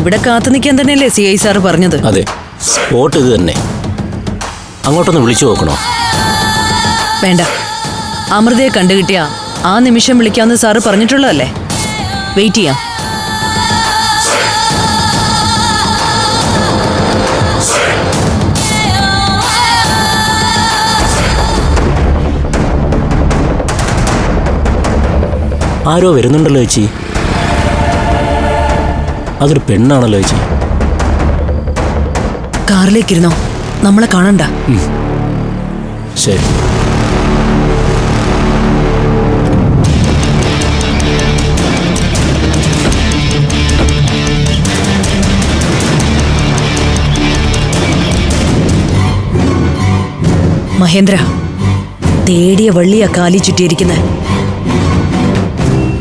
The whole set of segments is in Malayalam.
ഇവിടെ കാത്തു നിൽക്കാൻ തന്നെയല്ലേ സി ഐ സാർ പറഞ്ഞത്? അതെ. സ്പോട്ട് ഇത് തന്നെ. അങ്ങോട്ടൊന്ന് വിളിച്ചു നോക്കണോ? വേണ്ട. അമൃതയെ കണ്ടുകിട്ടിയ ആ നിമിഷം വിളിക്കാമെന്ന് സാറ് പറഞ്ഞിട്ടുള്ളതല്ലേ? വെയിറ്റ് ചെയ്യാം. ആരോ വരുന്നുണ്ടല്ലോ ചേച്ചി. അതൊരു പെണ്ണാണല്ലോ ചേച്ചി. കാറിലേക്കിരുന്നോ? നമ്മളെ കാണണ്ട. ശരി. മഹേന്ദ്ര തേടിയ വള്ളിയാ കാലി ചുറ്റിയിരിക്കുന്നത്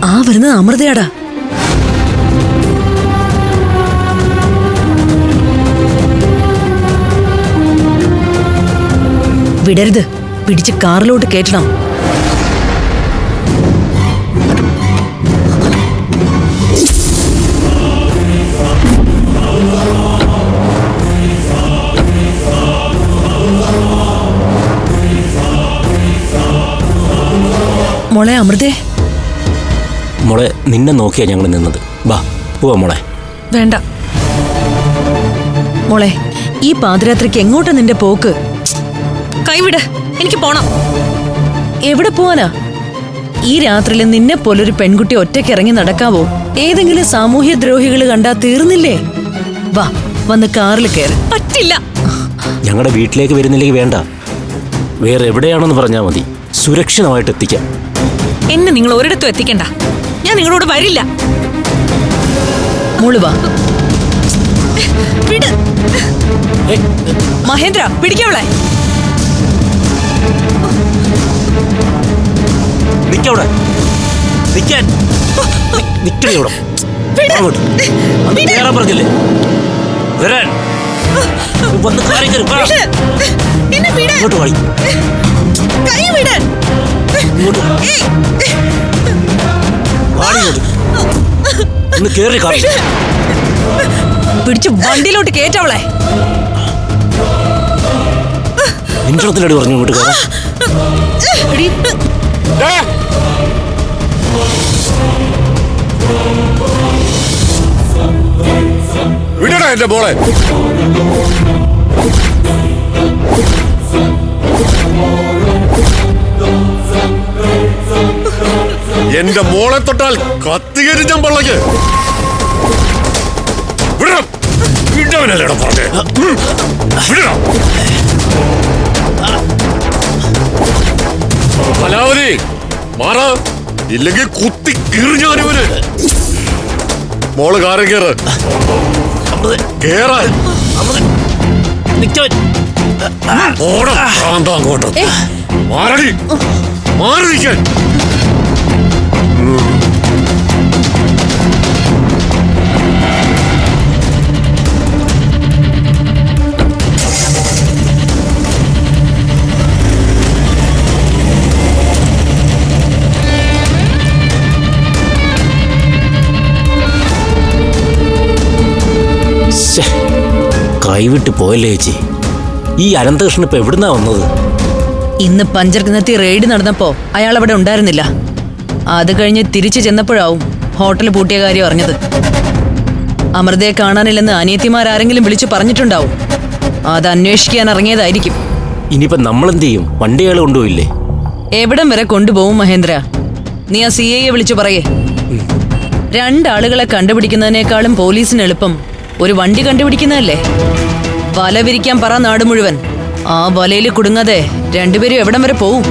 ആ വരുന്നത് അമൃതയാടാ. വിടരുത്. പിടിച്ച് കാറിലോട്ട് കയറ്റണം. മോളെ അമൃതേ. മോളെ നിന്നെ നോക്കിയാ ഞങ്ങൾ നിന്നത്. വാ പോവാ മോളെ. വേണ്ട. മോളെ ഈ പാതിരാത്രിക്ക് എങ്ങോട്ടാ നിന്റെ പോക്ക്? കൈവിട്. എനിക്ക് പോണം. എവിടെ പോവാനാ? ഈ രാത്രിയിൽ നിന്നെ പോലൊരു പെൺകുട്ടി ഒറ്റയ്ക്ക് ഇറങ്ങി നടക്കാവോ? ഏതെങ്കിലും സാമൂഹ്യ ദ്രോഹികൾ കണ്ടാ തീർന്നില്ലേ? വാ വന്ന് കാറിൽ കയറി. പറ്റില്ല. ഞങ്ങളുടെ വീട്ടിലേക്ക് വരുന്നില്ലെങ്കിൽ വേണ്ട. വേറെ എവിടെയാണെന്ന് പറഞ്ഞാൽ മതി. സുരക്ഷിതമായിട്ട് എത്തിക്കാം. എന്നെ നിങ്ങൾ ഒരിടത്തും എത്തിക്കണ്ട. ഞാൻ നിങ്ങളോട് വരില്ല. മഹേന്ദ്ര പിടിക്കവളെ നിക്കവിടെ. നിക്കാൻ. നിക്കണേ ഇവിടെ കേറാൻ പറഞ്ഞില്ലേ? വരാൻ. വന്ന് വിട്. ഇങ്ങോട്ട് വാടി കൈ വിട്. ഇങ്ങോട്ട് വാടി ഇങ്ങോട്ട്. ഒന്ന് കേറി കാറി. പിടിച്ച് വണ്ടിയിലോട്ട് കേറ്റവളെ. നിன்றത്തിലടി പറഞ്ഞു ഇങ്ങോട്ട് കയറാം വിടടാ എന്റെ മോളെ. എന്റെ മോളെ തൊട്ടാൽ കത്തികരി ഞാൻ പള്ളക്ക്. വിടണം വിടവനല്ലേടാ പറഞ്ഞേ. വിടണം കലാവതി മാറ. ഇല്ലെങ്കിൽ കുത്തി കിറിഞ്ഞാനിവന് മോൾ കാരം കേറ്. കേറാൻ. അങ്ങോട്ട്. മാറടി. മാറി നിൽക്കാൻ. കൈവിട്ട് പോയല്ലേ ചേച്ചി? ഈ അനന്തകൃഷ്ണൻ ഇപ്പൊ എവിടുന്നാ വന്നത്? ഇന്ന് പഞ്ചർഗ്നത്തി റെയ്ഡ് നടന്നപ്പോ അയാൾ അവിടെ ഉണ്ടായിരുന്നില്ല. അത് കഴിഞ്ഞ് തിരിച്ചു ചെന്നപ്പോഴാവും ഹോട്ടൽ പൂട്ടിയ കാര്യം അറിഞ്ഞത്. അമൃതയെ കാണാനില്ലെന്ന് അനിയത്തിമാരാരെങ്കിലും വിളിച്ചു പറഞ്ഞിട്ടുണ്ടാവും. അത് അന്വേഷിക്കാൻ ഇറങ്ങിയതായിരിക്കും. ഇനിയിപ്പോ നമ്മളെന്ത് ചെയ്യും? വണ്ടി അയാൾ കൊണ്ടുപോയില്ലേ? എവിടം വരെ കൊണ്ടുപോകും മഹേന്ദ്ര? നീ ആ സി ഐയെ വിളിച്ചു പറയേ. രണ്ടാളുകളെ കണ്ടുപിടിക്കുന്നതിനേക്കാളും പോലീസിന് എളുപ്പം ഒരു വണ്ടി കണ്ടുപിടിക്കുന്നതല്ലേ? വല വിരിക്കാൻ പറ നാട് മുഴുവൻ. ആ വലയിൽ കുടുങ്ങാതെ രണ്ടുപേരും എവിടം വരെ പോവും?